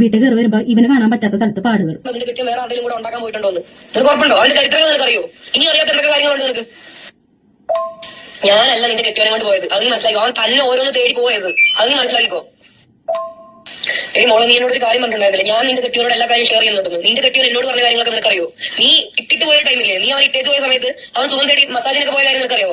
വീട്ടിൽ കയറി വരുമ്പോ ഇവന് കാണാൻ പറ്റാത്ത സ്ഥലത്ത് പാടുകൾ. കെട്ടിയ ആരെങ്കിലും ഉണ്ടാക്കാൻ അവന്റെ ഇനി കാര്യങ്ങളുണ്ട് നിനക്ക്? ഞാനല്ല നിന്റെ കെട്ടിയവനെ കൊണ്ട് പോയത്. അത് നീ മനസ്സിലാക്കി. അവൻ തന്നെ ഓരോന്ന് തേടി പോയത്. അത് നീ മനസ്സിലാക്കിക്കോ. എടി മോളെ നീ എന്നോട് ഒരു കാര്യം പറഞ്ഞിട്ടുണ്ടായിരുന്നില്ല? ഞാൻ നിന്റെ കെട്ടിയോട് എല്ലാ കാര്യം ഷെയർ ചെയ്യുന്നുണ്ടെന്ന്. നിന്റെ കെട്ടിയോട് എന്നോട് പറഞ്ഞ കാര്യങ്ങളൊക്കെ നിനക്കറിയോ? നീ ഇട്ടിട്ട് പോയ ടൈമില്ലേ നീ അവൻ ഇട്ടേക്ക് പോയ സമയത്ത് അവൻ തൂൺ തേടി മസാജിനൊക്കെ പോയ കാര്യം നിനക്കറിയോ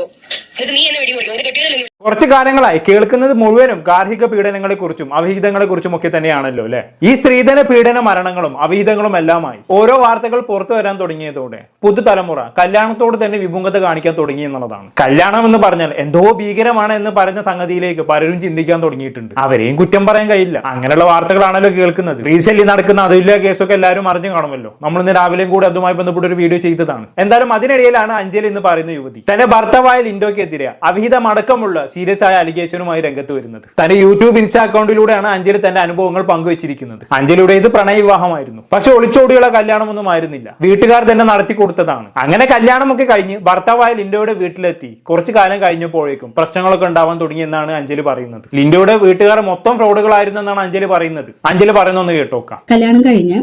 നിന്റെ കാലങ്ങളായി കേൾക്കുന്നത് മുഴുവനും ഗാർഹിക പീഡനങ്ങളെ കുറിച്ചും അവിഹിതങ്ങളെ കുറിച്ചും ഒക്കെ തന്നെയാണല്ലോ അല്ലെ? ഈ സ്ത്രീധന പീഡന മരണങ്ങളും അവിഹിതങ്ങളും എല്ലാമായി ഓരോ വാർത്തകൾ പുറത്തു വരാൻ തുടങ്ങിയതോടെ പുതുതലമുറ കല്യാണത്തോട് തന്നെ വിമുഖത കാണിക്കാൻ തുടങ്ങി എന്നുള്ളതാണ്. കല്യാണം എന്ന് പറഞ്ഞാൽ എന്തോ ഭീകരമാണ് എന്ന് പറഞ്ഞ സംഗതിയിലേക്ക് പലരും ചിന്തിക്കാൻ തുടങ്ങിയിട്ടുണ്ട്. അവരെയും കുറ്റം പറയാൻ കഴിയില്ല. അങ്ങനെയുള്ള വാർത്തകളാണല്ലോ കേൾക്കുന്നത്. റീസെന്റ് നടക്കുന്ന അതില്ല കേസൊക്കെ എല്ലാവരും അറിഞ്ഞു കാണുമല്ലോ. നമ്മൾ ഇന്ന് രാവിലെയും കൂടി അതുമായി ബന്ധപ്പെട്ട ഒരു വീഡിയോ ചെയ്തതാണ്. എന്തായാലും അതിനിടയിലാണ് അഞ്ജലി എന്ന് പറയുന്ന യുവതി. തന്റെ ഭർത്താവായ ലിൻഡോയ്ക്കെതിരെ അവിഹിതം മടക്കമുള്ള സീരിയസ് ആയ അലിഗേഷനുമായി രംഗത്ത് വരുന്നത്. തന്റെ യൂട്യൂബ് ഇൻസ്റ്റാ അക്കൗണ്ടിലൂടെയാണ് അഞ്ജലി തന്റെ അനുഭവങ്ങൾ പങ്കുവച്ചിരിക്കുന്നത്. അഞ്ജലിയുടെ ഇത് പ്രണയ വിവാഹമായിരുന്നു പക്ഷെ ഒളിച്ചോടിയുള്ള കല്യാണമൊന്നും ആയിരുന്നില്ല. വീട്ടുകാർ തന്നെ നടത്തി കൊടുത്തതാണ്. അങ്ങനെ കല്യാണമൊക്കെ കഴിഞ്ഞ് ഭർത്താവായ ലിൻഡോയുടെ വീട്ടിലെത്തി. കുറച്ചു കാലം കഴിഞ്ഞപ്പോഴേക്കും പ്രശ്നങ്ങളൊക്കെ ഉണ്ടാവാൻ തുടങ്ങിയെന്നാണ് അഞ്ജലി പറയുന്നത്. ലിൻഡോയുടെ വീട്ടുകാർ മൊത്തം ഫ്രോഡുകളായിരുന്നു എന്നാണ് അഞ്ജലി പറയുന്നത്. അഞ്ജലി പറയുന്നൊന്ന് കേട്ടോക്കാം. കല്യാണം കഴിഞ്ഞ്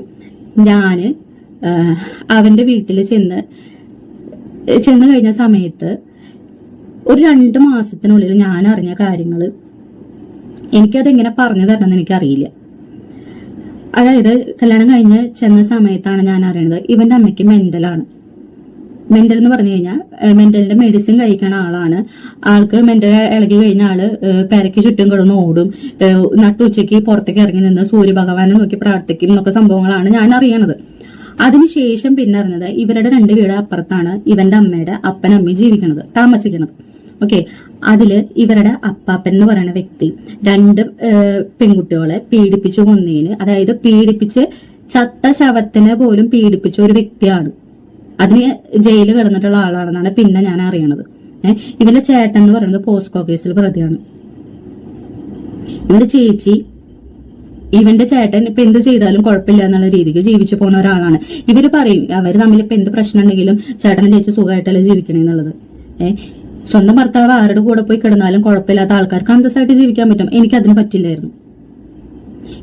ഞാൻ അവന്റെ വീട്ടിൽ ചെന്ന് ചെന്ന് കഴിഞ്ഞ സമയത്ത് ഒരു രണ്ട് മാസത്തിനുള്ളിൽ ഞാൻ അറിഞ്ഞ കാര്യങ്ങൾ എനിക്കതെങ്ങനെ പറഞ്ഞു തരണമെന്ന് എനിക്കറിയില്ല. അതായത് കല്യാണം കഴിഞ്ഞ് ചെന്ന സമയത്താണ് ഞാൻ അറിയുന്നത് ഇവന്റെ അമ്മയ്ക്ക് മെന്റലാണ് മെന്റൽ എന്ന് പറഞ്ഞു കഴിഞ്ഞാൽ മെന്റലിന്റെ മെഡിസിൻ കഴിക്കണ ആളാണ്. ആൾക്ക് മെന്റൽ ഇളകി കഴിഞ്ഞ ആൾ പെരക്ക് ചുറ്റും കിടന്ന് ഓടും. നട്ടുച്ചയ്ക്ക് പുറത്തേക്ക് ഇറങ്ങി നിന്ന് സൂര്യഭഗവാനെ നോക്കി പ്രാർത്ഥിക്കും എന്നൊക്കെ സംഭവങ്ങളാണ് ഞാൻ അറിയണത്. അതിനുശേഷം പിന്നെ അറിഞ്ഞത് ഇവരുടെ രണ്ട് വീട് അപ്പുറത്താണ് ഇവന്റെ അമ്മയുടെ അപ്പനമ്മയും ജീവിക്കുന്നത് താമസിക്കുന്നത് ഓക്കെ അതിൽ ഇവരുടെ അപ്പാപ്പൻ എന്ന് പറയുന്ന വ്യക്തി. രണ്ട് പെൺകുട്ടികളെ പീഡിപ്പിച്ചു കൊന്നതിന്. അതായത് പീഡിപ്പിച്ച് ചത്ത ശവത്തിനെ പോലും പീഡിപ്പിച്ച ഒരു വ്യക്തിയാണ്. അതിന് ജയിലിൽ കിടന്നിട്ടുള്ള ആളാണെന്നാണ് പിന്നെ ഞാൻ അറിയണത്. ഏഹ് ഇവന്റെ ചേട്ടൻ എന്ന് പറയുന്നത് പോസ്കോ കേസിൽ പ്രതിയാണ്. ഇവന്റെ ചേച്ചി ഇവന്റെ ചേട്ടൻ ഇപ്പൊ എന്ത് ചെയ്താലും കുഴപ്പമില്ല എന്നുള്ള രീതിക്ക് ജീവിച്ചു പോണ ഒരാളാണ്. ഇവർ പറയും അവർ തമ്മിൽ ഇപ്പൊ എന്ത് പ്രശ്നം ഉണ്ടെങ്കിലും ചേട്ടനും ചേച്ചി സുഖമായിട്ടല്ലേ ജീവിക്കണേ എന്നുള്ളത്. ഏഹ് സ്വന്തം ഭർത്താവ് ആരുടെ കൂടെ പോയി കിടന്നാലും കുഴപ്പമില്ലാത്ത ആൾക്കാർക്ക് അന്തസ്സായിട്ട് ജീവിക്കാൻ പറ്റും. എനിക്ക് അതിന് പറ്റില്ലായിരുന്നു.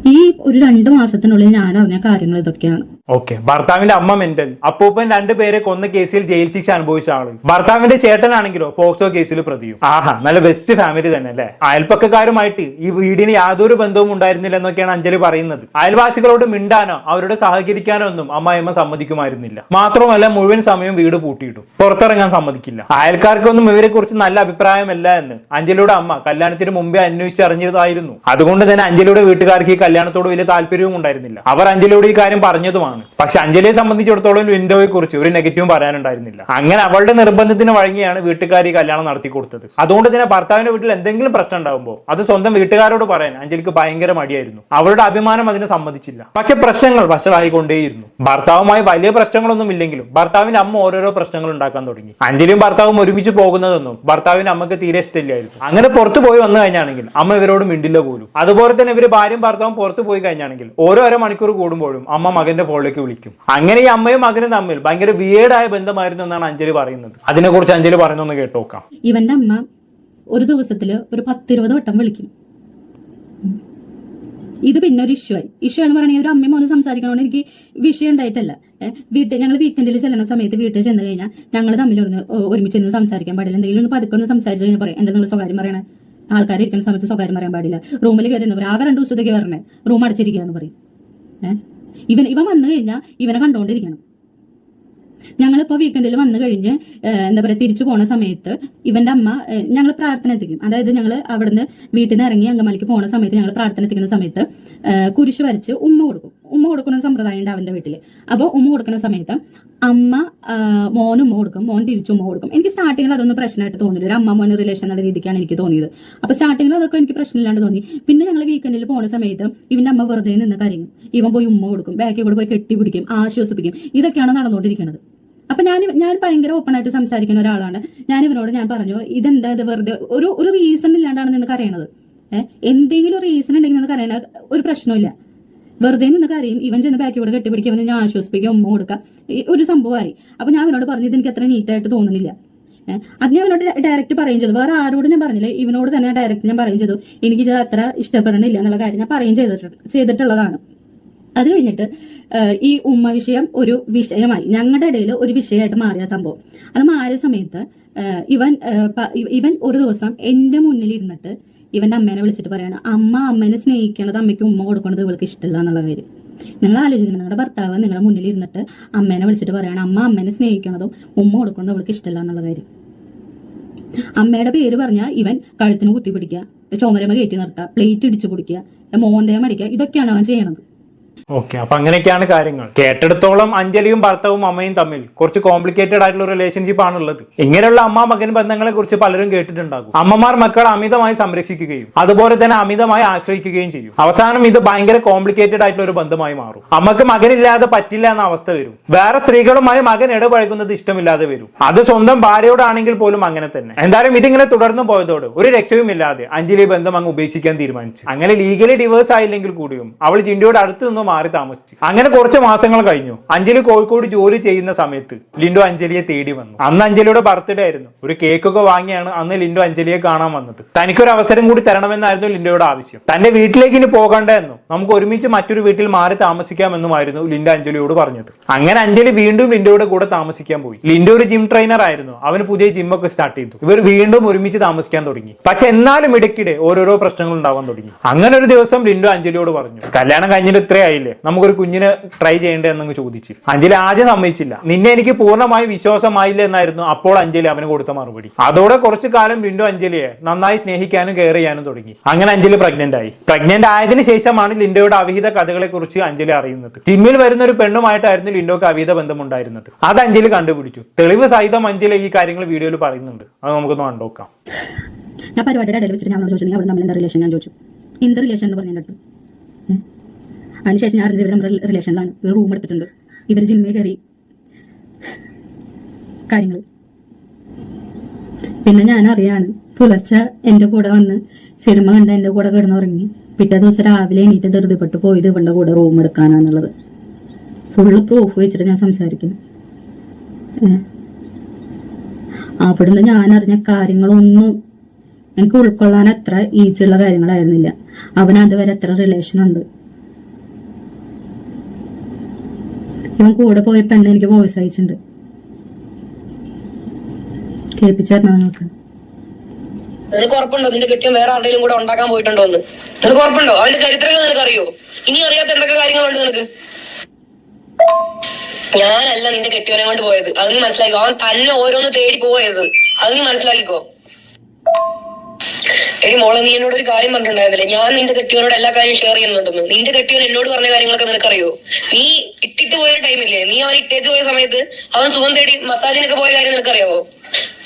ഈ ഒരു രണ്ടു മാസത്തിനുള്ളിൽ ഞാൻ അറിഞ്ഞ കാര്യങ്ങൾ ഇതൊക്കെയാണ്. ഓക്കെ ഭർത്താവിന്റെ അമ്മ മെന്റൽ അപ്പൂപ്പൻ രണ്ടുപേരെ കൊന്ന കേസിൽ ജയിൽ ശിക്ഷ അനുഭവിച്ച ആൾ. ഭർത്താവിന്റെ ചേട്ടനാണെങ്കിലോ പോക്സോ കേസിൽ പ്രതിയും. ആഹാ നല്ല ബെസ്റ്റ് ഫാമിലി തന്നെ അല്ലേ? അയൽപ്പക്കക്കാരുമായിട്ട് ഈ വീടിന് യാതൊരു ബന്ധവും ഉണ്ടായിരുന്നില്ല എന്നൊക്കെയാണ് അഞ്ജലി പറയുന്നത്. അയൽവാസികളോട് മിണ്ടാനോ അവരോട് സഹകരിക്കാനോ ഒന്നും അമ്മായിമ്മ സമ്മതിക്കുമായിരുന്നില്ല. മാത്രമല്ല മുഴുവൻ സമയം വീട് പൂട്ടിയിട്ടു. പുറത്തിറങ്ങാൻ സമ്മതിക്കില്ല. അയൽക്കാർക്കൊന്നും ഇവരെ കുറിച്ച് നല്ല അഭിപ്രായമല്ല എന്ന് അഞ്ജലിയുടെ അമ്മ കല്യാണത്തിന് മുമ്പേ അന്വേഷിച്ചറിഞ്ഞതായിരുന്നു അതുകൊണ്ട് തന്നെ അഞ്ജലിയുടെ വീട്ടുകാർക്ക് ഈ കല്യാണത്തോട് വലിയ താല്പര്യവും ഉണ്ടായിരുന്നില്ല. അവർ അഞ്ജലിയോട് ഈ കാര്യം പറഞ്ഞതുമാണ്. പക്ഷെ അഞ്ജലിയെ സംബന്ധിച്ചിടത്തോളം ലിൻഡോയെ കുറിച്ച് ഒരു നെഗറ്റീവും പറയാനുണ്ടായിരുന്നില്ല. അങ്ങനെ അവളുടെ നിർബന്ധത്തിന് വഴങ്ങിയാണ് വീട്ടുകാരി കല്യാണം നടത്തി കൊടുത്തത്. അതുകൊണ്ട് തന്നെ ഭർത്താവിന്റെ വീട്ടിൽ എന്തെങ്കിലും പ്രശ്നം ഉണ്ടാകുമ്പോൾ അത് സ്വന്തം വീട്ടുകാരോട് പറയാൻ അഞ്ജലിക്ക് ഭയങ്കര മടിയായിരുന്നു. അവളുടെ അഭിമാനം അതിനെ സമ്മതിച്ചില്ല. പക്ഷെ പ്രശ്നങ്ങൾ വഷളായിക്കൊണ്ടേയിരുന്നു ഭർത്താവുമായി വലിയ പ്രശ്നങ്ങളൊന്നും ഇല്ലെങ്കിലും ഭർത്താവിന്റെ അമ്മ ഓരോരോ പ്രശ്നങ്ങൾ ഉണ്ടാക്കാൻ തുടങ്ങി. അഞ്ജലിയും ഭർത്താവും ഒരുമിച്ച് പോകുന്നതൊന്നും ഭർത്താവിന്റെ അമ്മയ്ക്ക് തീരെ ഇഷ്ടമില്ലായിരുന്നു. അങ്ങനെ പുറത്തു പോയി വന്നു കഴിഞ്ഞാണെങ്കിൽ അമ്മ ഇവരോട് മിണ്ടില്ല പോലും. അതുപോലെ തന്നെ ഇവർ ഭാര്യയും ഭർത്താവും പുറത്തു പോയി കഴിഞ്ഞാണെങ്കിൽ ഓരോ അര മണിക്കൂർ കൂടുമ്പോഴും അമ്മ മകന്റെ ഫോണിലേക്ക് വിളിക്കും. അങ്ങനെ ഈ അമ്മയും മകനും തമ്മിൽ ഭയങ്കര വിയേഡായ ബന്ധമായിരുന്നു എന്നാണ് അഞ്ജലി പറയുന്നത്. അതിനെക്കുറിച്ച് അഞ്ജലി പറയുന്നൊന്ന് കേട്ടോക്കാം ഇവന്റെ അമ്മ ഒരു ദിവസത്തിൽ ഒരു പത്തിരുപത് വട്ടം വിളിക്കും. ഇത് പിന്നെ ഒരു ഇഷ്യൂ ആയി. ഇഷ്യൂ എന്ന് പറയുന്നത് ഒരു അമ്മയും മോനും സംസാരിക്കണോണ്ട് എനിക്ക് വിഷയം ഉണ്ടായിട്ടല്ല. വീട്ടിൽ ഞങ്ങൾ വീക്കെൻഡിൽ ചെല്ലുന്ന സമയത്ത് വീട്ടിൽ ചെന്ന് കഴിഞ്ഞാൽ ഞങ്ങൾ തമ്മിൽ ഒന്ന് ഒരുമിച്ച് ഇരുന്ന് സംസാരിക്കാൻ പാടില്ല. എന്തെങ്കിലും ഒന്ന് പതുക്കെ ഒന്ന് സംസാരിച്ച് കഴിഞ്ഞാൽ പറയാം എന്താ നിങ്ങൾ സ്വകാര്യം പറയണേ? ആൾക്കാർ ഇരിക്കുന്ന സമയത്ത് സ്വകാര്യം പറയാൻ പാടില്ല. റൂമിൽ കയറുന്നവർ ആകെ രണ്ട് ദിവസത്തേക്ക് വരണേ. റൂം അടച്ചിരിക്കുക എന്ന് പറയും. ഏഹ് ഇവൻ ഇവൻ വന്നു കഴിഞ്ഞാൽ ഇവനെ കണ്ടുകൊണ്ടിരിക്കണം ഞങ്ങളിപ്പോ വീക്കെൻഡിൽ വന്നു കഴിഞ്ഞ് എന്താ പറയാ തിരിച്ചു പോണ സമയത്ത് ഇവന്റെ അമ്മ ഞങ്ങൾ പ്രാർത്ഥന എത്തിക്കും. അതായത് ഞങ്ങൾ അവിടുന്ന് വീട്ടിൽ നിന്ന് ഇറങ്ങി അങ്കമാലിക്ക് പോണ സമയത്ത് ഞങ്ങൾ പ്രാർത്ഥന എത്തിക്കുന്ന സമയത്ത് കുരിശ് വരച്ച് ഉമ്മ കൊടുക്കും. ഉമ്മ കൊടുക്കുന്ന സമ്പ്രദായം ഉണ്ട് അവന്റെ വീട്ടിൽ. അപ്പോൾ ഉമ്മ കൊടുക്കുന്ന സമയത്ത് അമ്മ മോനും ഉമ്മ കൊടുക്കും മോൻ തിരിച്ചു ഉമ്മ കൊടുക്കും. എനിക്ക് സ്റ്റാർട്ടിങ്ങിൽ അതൊന്നും പ്രശ്നമായിട്ട് തോന്നില്ല. ഒരു അമ്മ മോന് റിലേഷൻ എന്നുള്ള രീതിക്കാണ് എനിക്ക് തോന്നിയത്. അപ്പൊ സ്റ്റാർട്ടിങ്ങിൽ അതൊക്കെ എനിക്ക് പ്രശ്നമില്ലാണ്ട് തോന്നി. പിന്നെ ഞങ്ങൾ വീക്കെൻഡിൽ പോണ സമയത്ത് ഇവന്റെ അമ്മ വെറുതെ നിന്ന് കരയും. ഇവൻ പോയി ഉമ്മ കൊടുക്കും. ബാക്കി കൂടെ പോയി കെട്ടി പിടിക്കും ആശ്വസിപ്പിക്കും. ഇതൊക്കെയാണ് നടന്നുകൊണ്ടിരിക്കുന്നത്. അപ്പൊ ഞാൻ ഞാൻ ഭയങ്കര ഓപ്പൺ ആയിട്ട് സംസാരിക്കുന്ന ഒരാളാണ്. ഞാൻ ഇവനോട് ഞാൻ പറഞ്ഞു ഇതെന്താ ഇത് വെറുതെ? ഒരു ഒരു റീസൺ ഇല്ലാണ്ടാണ് നിനക്ക് അറിയണത് എന്തെങ്കിലും റീസൺ ഉണ്ടെങ്കിൽ നിനക്ക് അറിയണ ഒരു പ്രശ്നമില്ല വെറുതെ നിന്ന് കരയും ഇവൻ ചെന്ന് ബാക്കി കൂടെ കെട്ടിപ്പിടിക്കും ഞാൻ ആശ്വസിപ്പിക്കും ഉമ്മ കൊടുക്കാം. ഈ ഒരു സംഭവമായി അപ്പൊ ഞാൻ അവനോട് പറഞ്ഞത് എനിക്ക് അത്ര നീറ്റായിട്ട് തോന്നുന്നില്ല. അത് ഞാൻ അവനോട് ഡയറക്റ്റ് പറയും ചെയ്തു. വേറെ ആരോടും ഞാൻ പറഞ്ഞില്ല. ഇവനോട് തന്നെ ഡയറക്റ്റ് ഞാൻ പറയും ചെയ്തു. എനിക്കിത് അത്ര ഇഷ്ടപ്പെടണില്ല എന്നുള്ള കാര്യം ഞാൻ പറയും ചെയ്തിട്ടുണ്ട് ചെയ്തിട്ടുള്ളതാണ്. അത് കഴിഞ്ഞിട്ട് ഈ ഉമ്മ വിഷയം ഒരു വിഷയമായി. ഞങ്ങളുടെ ഇടയിൽ ഒരു വിഷയമായിട്ട് മാറിയ സംഭവം. അത് മാറിയ സമയത്ത് ഇവൻ ഇവൻ ഒരു ദിവസം എന്റെ മുന്നിൽ ഇരുന്നിട്ട് ഇവന്റെ അമ്മേനെ വിളിച്ചിട്ട് പറയാണ് അമ്മ അമ്മേനെ സ്നേഹിക്കണത് അമ്മയ്ക്ക് ഉമ്മ കൊടുക്കണത് ഇവൾക്ക് ഇഷ്ടമല്ല എന്നുള്ള കാര്യം. നിങ്ങൾ ആലോചിക്കണം നിങ്ങളുടെ ഭർത്താവ് നിങ്ങളുടെ മുന്നിൽ ഇരുന്നിട്ട് അമ്മേനെ വിളിച്ചിട്ട് പറയാണ് അമ്മ അമ്മേനെ സ്നേഹിക്കണതും ഉമ്മ കൊടുക്കണതും ഇവൾക്ക് ഇഷ്ടമല്ല എന്നുള്ള കാര്യം. അമ്മയുടെ പേര് പറഞ്ഞാൽ ഇവൻ കഴുത്തിന് കുത്തി പിടിക്കുക ചുമരമ കയറ്റി നിർത്തുക പ്ലേറ്റ് ഇടിച്ചു കുടിക്കുക മോന്തയം അടിക്കുക ഇതൊക്കെയാണ് അവൻ ചെയ്യണത്. ഓക്കെ അപ്പൊ അങ്ങനെയൊക്കെയാണ് കാര്യങ്ങൾ. കേട്ടെടുത്തോളം അഞ്ജലിയും ഭർത്താവും അമ്മയും തമ്മിൽ കുറച്ച് കോംപ്ലിക്കേറ്റഡ് ആയിട്ടുള്ള റിലേഷൻഷിപ്പ് ആണുള്ളത്. ഇങ്ങനെയുള്ള അമ്മ മകൻ ബന്ധങ്ങളെ കുറിച്ച് പലരും കേട്ടിട്ടുണ്ടാകും. അമ്മമാർ മക്കൾ അമിതമായി സംരക്ഷിക്കുകയും അതുപോലെ തന്നെ അമിതമായി ആശ്രയിക്കുകയും ചെയ്യും. അവസാനം ഇത് ഭയങ്കര കോംപ്ലിക്കേറ്റഡ് ആയിട്ടുള്ള ഒരു ബന്ധമായി മാറും. അമ്മയ്ക്ക് മകനില്ലാതെ പറ്റില്ല എന്ന അവസ്ഥ വരും. വേറെ സ്ത്രീകളുമായി മകൻ ഇടപഴകുന്നത് ഇഷ്ടമില്ലാതെ വരും. അത് സ്വന്തം ഭാര്യയോടാണെങ്കിൽ പോലും അങ്ങനെ തന്നെ. എന്തായാലും ഇതിങ്ങനെ തുടർന്നു പോയതോട് ഒരു രക്ഷയും ഇല്ലാതെ അഞ്ജലി ബന്ധം അങ്ങ് ഉപേക്ഷിക്കാൻ തീരുമാനിച്ചു. അങ്ങനെ ലീഗലി ഡിവേഴ്സ് ആയില്ലെങ്കിൽ കൂടിയും അവൾ ജിൻഡോയുടെ അടുത്ത് നിന്ന് മാറി താമസിച്ചു. അങ്ങനെ കുറച്ച് മാസങ്ങൾ കഴിഞ്ഞു. അഞ്ജലി കോഴിക്കോട് ജോലി ചെയ്യുന്ന സമയത്ത് ലിൻഡോ അഞ്ജലിയെ തേടി വന്നു. അന്ന് അഞ്ജലിയുടെ ബർത്ത്ഡേ ആയിരുന്നു. ഒരു കേക്കൊക്കെ വാങ്ങിയാണ് അന്ന് ലിൻഡോ അഞ്ജലിയെ കാണാൻ വന്നത്. തനിക്കൊരു അവസരം കൂടി തരണമെന്നായിരുന്നു ലിൻഡോയുടെ ആവശ്യം. തന്റെ വീട്ടിലേക്ക് ഇനി പോകണ്ടെന്നും നമുക്ക് ഒരുമിച്ച് മറ്റൊരു വീട്ടിൽ മാറി താമസിക്കാമെന്നുമായിരുന്നു ലിൻഡോ അഞ്ജലിയോട് പറഞ്ഞത്. അങ്ങനെ അഞ്ജലി വീണ്ടും ലിൻഡോയുടെ കൂടെ താമസിക്കാൻ പോയി. ലിൻഡോ ഒരു ജിം ട്രെയിനർ ആയിരുന്നു. അവന് പുതിയ ജിമ്മൊക്കെ സ്റ്റാർട്ട് ചെയ്തു. ഇവർ വീണ്ടും ഒരുമിച്ച് താമസിക്കാൻ തുടങ്ങി. പക്ഷെ എന്നാലും ഇടയ്ക്കിടെ ഓരോരോ പ്രശ്നങ്ങൾ ഉണ്ടാവാൻ തുടങ്ങി. അങ്ങനെ ഒരു ദിവസം ലിൻഡോ അഞ്ജലിയോട് പറഞ്ഞു കല്യാണം കഴിഞ്ഞിട്ട് ഇത്രയായില്ലേ നമുക്കൊരു കുഞ്ഞിനെ ട്രൈ ചെയ്യേണ്ടേ എന്നങ്ങ് ചോദിച്ചു. അഞ്ജലി ആദ്യം സമ്മതിച്ചില്ല. നിന്നെ എനിക്ക് പൂർണമായി വിശ്വാസമായില്ല എന്നായിരുന്നു അപ്പോൾ അഞ്ജലി അവന് കൊടുത്ത മറുപടി. അതോടെ കുറച്ചു കാലം ലിൻഡോ അഞ്ജലിയെ നന്നായി സ്നേഹിക്കാനും കെയർ ചെയ്യാനും തുടങ്ങി. അങ്ങനെ അഞ്ജലി പ്രഗ്നന്റ് ആയി. പ്രഗ്നന്റ് ആയതിനു ശേഷമാണ് ലിൻഡോയുടെ അവിഹിത കഥകളെ കുറിച്ച് അഞ്ജലി അറിയുന്നത്. ജിമ്മിൽ വരുന്ന ഒരു പെണ്ണുമായിട്ടായിരുന്നു ലിൻഡോക്ക് അവിഹിത ബന്ധമുണ്ടായിരുന്നത്. അത് അഞ്ജലി കണ്ടുപിടിച്ചു. തെളിവ് സഹിതം അഞ്ജലി ഈ കാര്യങ്ങൾ വീഡിയോയിൽ പറയുന്നുണ്ട്. അത് നമുക്കൊന്ന് കണ്ടോക്കാം. ഞാൻ പരിപാടിയുടെ ഇടയിൽ വെച്ചിട്ട് ഞാൻ ചോദിച്ചു "നീ അവിടെ നമ്മൾ എന്താ റിലേഷൻ ഞാൻ ചോദിച്ചു. എന്ത് റിലേഷൻ എന്ന് പറഞ്ഞു അടുത്ത്. ഏ? അതിനുശേഷം ഞാൻ അറിഞ്ഞത് നമ്മുടെ റിലേഷനിലാണ് ഇവർ റൂം എടുത്തിട്ടുണ്ട്. ഇവർ ജിമ്മേ കയറി കാര്യങ്ങൾ. പിന്നെ ഞാൻ അറിയാണ് പുലർച്ചെ എന്റെ കൂടെ വന്ന് സിനിമ കണ്ട എന്റെ കൂടെ കിടന്നുറങ്ങി. പിറ്റേ ദിവസം രാവിലെ എണീറ്റ് ധൃതിപ്പെട്ട് പോയത് ഇവളുടെ കൂടെ റൂം എടുക്കാനാന്നുള്ളത്. ഫുള്ള് പ്രൂഫ് വെച്ചിട്ട് ഞാൻ സംസാരിക്കുന്നു? അവിടുന്ന് ഞാൻ അറിഞ്ഞ കാര്യങ്ങളൊന്നും എനിക്ക് ഉൾക്കൊള്ളാൻ അത്ര ഈസി ഉള്ള കാര്യങ്ങളായിരുന്നില്ല. അവനതുവരെ എത്ര റിലേഷൻ ഉണ്ട്. ഇവൻ കൂടെ പോയ പെണ്ണ് എനിക്ക് വോയിസ് അയച്ചിട്ടുണ്ട്. കേൾപ്പിച്ചായിരുന്നു നിങ്ങൾക്ക്? നിനക്ക് ഉറപ്പുണ്ടോ? നിന്റെ കെട്ടിയം വേറെ ആരുടെയും കൂടെ ഉണ്ടാക്കാൻ പോയിട്ടുണ്ടോ എന്ന്? നിനക്ക് ഉറപ്പുണ്ടോ? അവന്റെ ചരിത്രങ്ങൾ നിനക്ക് അറിയോ? ഇനി അറിയാത്ത എന്തൊക്കെ കാര്യങ്ങളുണ്ട് നിനക്ക്? ഞാനല്ല നിന്റെ കെട്ടിയവനെ കൊണ്ട് പോയത്. അത് നീ മനസ്സിലാക്കിക്കോ. അവൻ തന്നെ ഓരോന്ന് തേടി പോയത്. അത് നീ മനസ്സിലാക്കിക്കോ. എടി മോളെ നീ എന്നോട് ഒരു കാര്യം പറഞ്ഞിട്ടുണ്ടായിരുന്നില്ലേ? ഞാൻ നിന്റെ കെട്ടിയവനോട് എല്ലാ കാര്യവും ഷെയർ ചെയ്യുന്നുണ്ടെന്ന്. നിന്റെ കെട്ടിയോൻ എന്നോട് പറഞ്ഞ കാര്യങ്ങളൊക്കെ നിനക്കറിയോ? നീ ഇട്ടിട്ട് പോയ ടൈമില്ലേ നീ അവൻ ഇട്ടേച്ച് പോയ സമയത്ത് അവൻ സുഖം തേടി മസാജിനൊക്കെ പോയ കാര്യം നിനക്കറിയാവോ?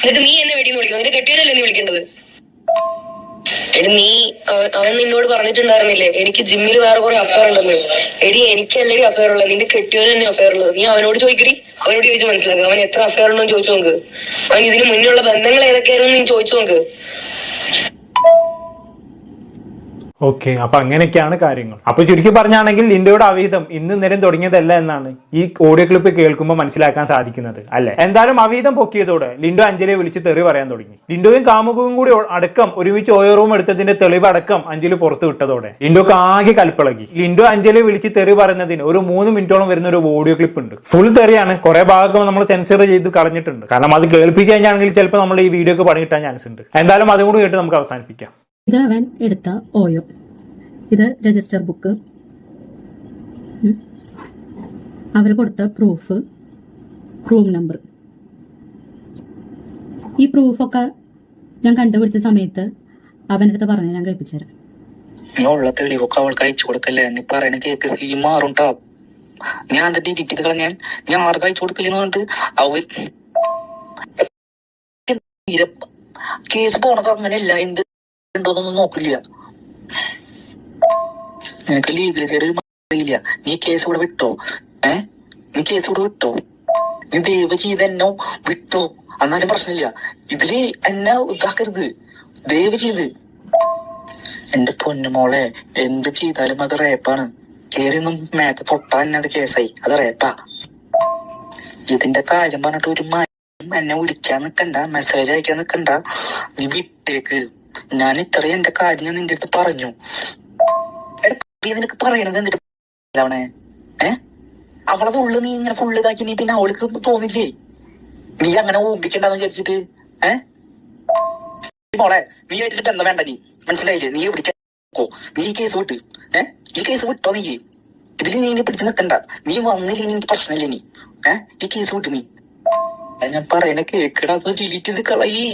എന്നിട്ട് നീ എന്നെ വെടിന്ന് വിളിക്കുന്നു നിന്റെ കെട്ടിയോടല്ലേ നീ വിളിക്കേണ്ടത്? എടി നീ അവൻ നിന്നോട് പറഞ്ഞിട്ടുണ്ടായിരുന്നില്ലേ? എനിക്ക് ജിമ്മിൽ വേറെ കുറെ അഫയർ ഉണ്ടെന്ന്. എടി എനിക്കല്ലടി അഫയർ ഉള്ളത്. നിന്റെ കെട്ടിയവന് തന്നെ അഫയർ ഉള്ളത്. നീ അവനോട് ചോദിക്കടി. അവനോട് ചോദിച്ചു മനസ്സിലാക്കുക അവൻ എത്ര അഫയർ ഉണ്ടെന്ന് ചോദിച്ചു നോക്ക്. അവൻ ഇതിന് മുന്നിലുള്ള ബന്ധങ്ങൾ ഏതൊക്കെയായിരുന്നു നീ ചോദിച്ചു നോക്ക്. ഓക്കെ അപ്പൊ അങ്ങനെയൊക്കെയാണ് കാര്യങ്ങൾ. അപ്പൊ ചുരുക്കി പറഞ്ഞാണെങ്കിൽ ലിൻഡോയുടെ അവിഹിതം ഇന്ന് നേരം തുടങ്ങിയതല്ല എന്നാണ് ഈ ഓഡിയോ ക്ലിപ്പ് കേൾക്കുമ്പോൾ മനസ്സിലാക്കാൻ സാധിക്കുന്നത് അല്ലെ? എന്തായാലും അവിഹിതം പൊക്കിയതോടെ ലിൻഡോ അഞ്ജലിയെ വിളിച്ച് തെറി പറയാൻ തുടങ്ങി. ലിൻഡോയും കാമുകവും കൂടി അടക്കം ഒരുമിച്ച് ഓയോ റൂം എടുത്തതിന്റെ തെളിവ് അടക്കം അഞ്ജലി പുറത്തു വിട്ടതോടെ ലിൻഡോക്ക് ആകെ കൽപ്പിളകി. ലിൻഡോ അഞ്ജലിയെ വിളിച്ച് തെറി പറയുന്നതിന് ഒരു മൂന്ന് മിനിറ്റോളം വരുന്ന ഒരു ഓഡിയോ ക്ലിപ്പ് ഉണ്ട്. ഫുൾ തെറിയാണ്. കുറെ ഭാഗം നമ്മൾ സെൻസർ ചെയ്ത് കളഞ്ഞിട്ടുണ്ട്. കാരണം അത് കേൾപ്പിച്ച് കഴിഞ്ഞാണെങ്കിൽ ചിലപ്പോൾ നമ്മൾ ഈ വീഡിയോക്ക് പണി കിട്ടാൻ ചാൻസ് ഉണ്ട്. എന്തായാലും അതും കൂടി കേട്ട് നമുക്ക് അവസാനിപ്പിക്കാം. ഇത് അവൻ എടുത്ത ഓയോ ഇത് രജിസ്റ്റർ ബുക്ക് അവർ കൊടുത്ത പ്രൂഫ് റൂം നമ്പർ ഈ പ്രൂഫൊക്കെ ഞാൻ കണ്ടുപിടിച്ച സമയത്ത് അവന്റെ അടുത്ത് പറഞ്ഞു ഞാൻ കഴിപ്പിച്ചുതരാം നീ ഉള്ള തെളിവൊക്കെ അവൾക്ക് അയച്ചു കൊടുക്കല്ലേ നീ പറയണ കേക്ക് സീ ഞാൻ എന്റെ ഡിലീറ്റ് ചെയ്ത് ഞാൻ ആർക്ക് അയച്ചു കൊടുക്കില്ലെന്ന് പറഞ്ഞിട്ട് കേസ് പോണത് അങ്ങനെയല്ല എന്ത് ഉണ്ടോന്നൊന്നും നോക്കില്ല. നിനക്ക് ലീഗൽ സൈഡ് നീ കേസ് ഇവിടെ വിട്ടോ? ഏ? നീ കേസ് ഇവിടെ വിട്ടോ? നീ ദൈവ ചെയ്ത് എന്നെ വിട്ടോ. എന്നാലും പ്രശ്നമില്ല. ഇതിൽ എന്നെ ഇതാക്കരുത്. ദയവ് ചെയ്ത്. എന്റെ പൊന്നുമോളെ എന്ത് ചെയ്താലും അത് റേപ്പാണ് കേറിയൊന്നും മേത്ത തൊട്ടാ തന്നെ അത് കേസായി അത് റേപ്പാ ഇതിന്റെ കാര്യം പറഞ്ഞിട്ട് ഒരു എന്നെ വിളിക്കാൻ നിക്കണ്ട മെസ്സേജ് അയക്കാൻ നിക്കണ്ട. നീ വിട്ടേക്ക്. ഞാൻ ഇത്രയും എന്റെ കാര്യം നിന്റെ അടുത്ത് പറഞ്ഞു. നിനക്ക് പറയണത് എന്നിട്ട് അവനെ ഏ? അവളെ ഫുള്ള് നീ ഇങ്ങനെ ഫുള്ള് ഇതാക്കി നീ പിന്നെ അവൾക്ക് തോന്നില്ലേ? നീ അങ്ങനെ ഓമ്പിക്കണ്ടെന്ന് വിചാരിച്ചിട്ട് ഏ? നീ മോളെ നീ വിചാരിച്ചിട്ട് എന്താ വേണ്ട നീ? മനസ്സിലായില്ലേ? നീ പിടിക്കോ നീ ഈ കേസ് വിട്ട് ഏ? ഈ കേസ് വിട്ടോ നീ? ഇതിൽ നീ ഇനി പിടിച്ച് നിൽക്കണ്ട നീ വന്നില്ലെങ്കിൽ എനിക്ക് പ്രശ്നമില്ല നീ ഏ? ഈ കേസ് വിട്ട് നീ. ഞാൻ പറയണ കേക്കടാ ഡിലീറ്റ് ചെയ്ത് കളയി.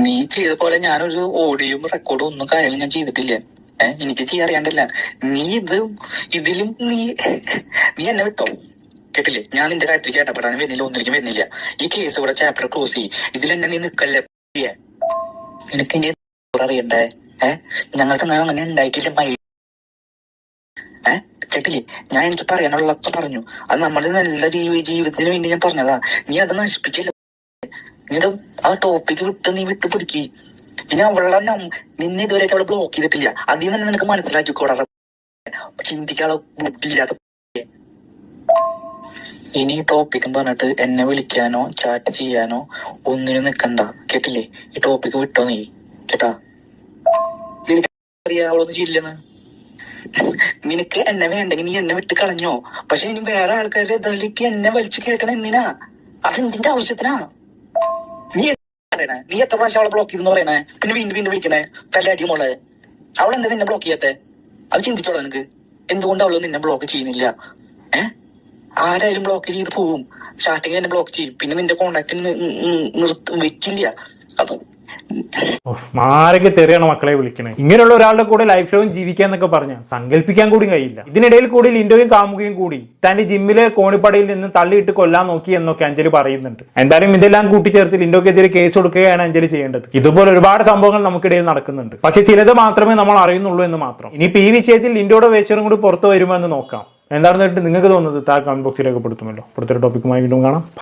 നീ ചെയ്ത പോലെ ഞാനൊരു ഓഡിയോ റെക്കോർഡും ഒന്നും കാര്യം ഞാൻ ചെയ്തിട്ടില്ല. എനിക്ക് ചെയ്യാൻ അറിയാണ്ടല്ല. നീ ഇത് ഇതിലും നീ നീ എന്നെ വിട്ടോ? കേട്ടില്ലേ? ഞാൻ നിന്റെ കാര്യത്തിൽ കേട്ടപ്പെടാൻ വരുന്നില്ല ഒന്നിലേക്കും വരുന്നില്ല. ഈ കേസ് കൂടെ ചാപ്റ്റർ ക്ലോസ് ചെയ്യും. ഇതിൽ എന്നെ നീ നിക്കല്ലേ. നിനക്ക് ഇനി അറിയണ്ടേ? ഏഹ് ഞങ്ങൾക്ക് അങ്ങനെ ഉണ്ടായിട്ടില്ല മൈ കേട്ടില്ലേ? ഞാൻ എനിക്ക് പറയാനുള്ളതൊക്കെ പറഞ്ഞു. അത് നമ്മുടെ നല്ല ജീവി ജീവിതത്തിന് വേണ്ടി ഞാൻ പറഞ്ഞതാ. നീ അത് നശിപ്പിക്കില്ല? നീ ആ ടോപ്പിക്ക് വിട്ട് നീ വിട്ടു പിടിക്കി. പിന്നെ അവളുടെ നിന്നെ ഇതുവരെയായിട്ട് അവളെ ബ്ലോക്ക് ചെയ്തിട്ടില്ല. അതിൽ നിന്ന് നിനക്ക് മനസ്സിലാക്കിക്കോടാ. ചിന്തിക്കാനുള്ള ബുദ്ധിയില്ലാത്ത ഇനി ടോപ്പിക്കും പറഞ്ഞിട്ട് എന്നെ വിളിക്കാനോ ചാറ്റ് ചെയ്യാനോ ഒന്നിനും നിക്കണ്ട. കേട്ടില്ലേ? ഈ ടോപ്പിക്ക് വിട്ടോ നീ? കേട്ടാ? നിനക്ക് അറിയാ അവളൊന്നും ചെയ്യില്ലെന്ന് നിനക്ക് എന്നെ വേണ്ടെങ്കിൽ നീ എന്നെ വിട്ട് കളഞ്ഞോ? പക്ഷെ ഇനി വേറെ ആൾക്കാരുടെ ഇതിലേക്ക് എന്നെ വലിച്ചു കേൾക്കണം എന്തിനാ? അതെന്തിന്റെ ആവശ്യത്തിനാ? നീ പറയണേ? നീ എത്ര പ്രാവശ്യം അവളെ ബ്ലോക്ക് ചെയ്തെന്ന് പറയണേ? പിന്നെ വീണ്ടും വീണ്ടും വിളിക്കണേ? തല്ലാടി മോളെ. അവൾ എന്താ നിന്നെ ബ്ലോക്ക് ചെയ്യാത്തെ? അത് ചിന്തിച്ചോളാം നിനക്ക്. എന്തുകൊണ്ട് അവൾ നിന്നെ ബ്ലോക്ക് ചെയ്യുന്നില്ല? ഏ? ആരായാലും ബ്ലോക്ക് ചെയ്ത് പോവും. സ്റ്റാർട്ടിങ് തന്നെ ബ്ലോക്ക് ചെയ്യും. പിന്നെ നിന്റെ കോണ്ടാക്ട് വെക്കില്ല. അപ്പൊ മാരൊക്കെ തെറിയാണ് മക്കളെ വിളിക്കണേ. ഇങ്ങനെയുള്ള ഒരാളുടെ കൂടെ ലൈഫ് ലോങ് ജീവിക്കാൻ എന്നൊക്കെ പറഞ്ഞ സങ്കല്പിക്കാൻ കൂടി കഴിയില്ല. ഇതിനിടയിൽ കൂടി ലിൻഡോയും കാമുകയും കൂടി തന്റെ ജിമ്മിലെ കോണിപ്പടയിൽ നിന്ന് തള്ളിയിട്ട് കൊല്ലാൻ നോക്കി എന്നൊക്കെ അഞ്ജലി പറയുന്നുണ്ട്. എന്തായാലും ഇതെല്ലാം കൂട്ടിച്ചേർത്ത് ലിൻഡോക്കെതിരെ കേസ് കൊടുക്കുകയാണ് അഞ്ജലി ചെയ്യേണ്ടത്. ഇതുപോലെ ഒരുപാട് സംഭവങ്ങൾ നമുക്കിടയിൽ നടക്കുന്നുണ്ട്. പക്ഷെ ചിലത് മാത്രമേ നമ്മൾ അറിയുന്നുള്ളൂ എന്ന് മാത്രം. ഇനി ഈ വിഷയത്തിൽ ലിൻഡോയുടെ വേച്ചറും കൂടി പുറത്തു വരുമോ എന്ന് നോക്കാം. എന്താണെന്ന് നിങ്ങൾക്ക് തോന്നുന്നത് താ കമന്റ് ബോക്സിൽ രേഖപ്പെടുത്തുമല്ലോ. അടുത്തൊരു ടോപ്പിക്കുമായി വീണ്ടും കാണാം.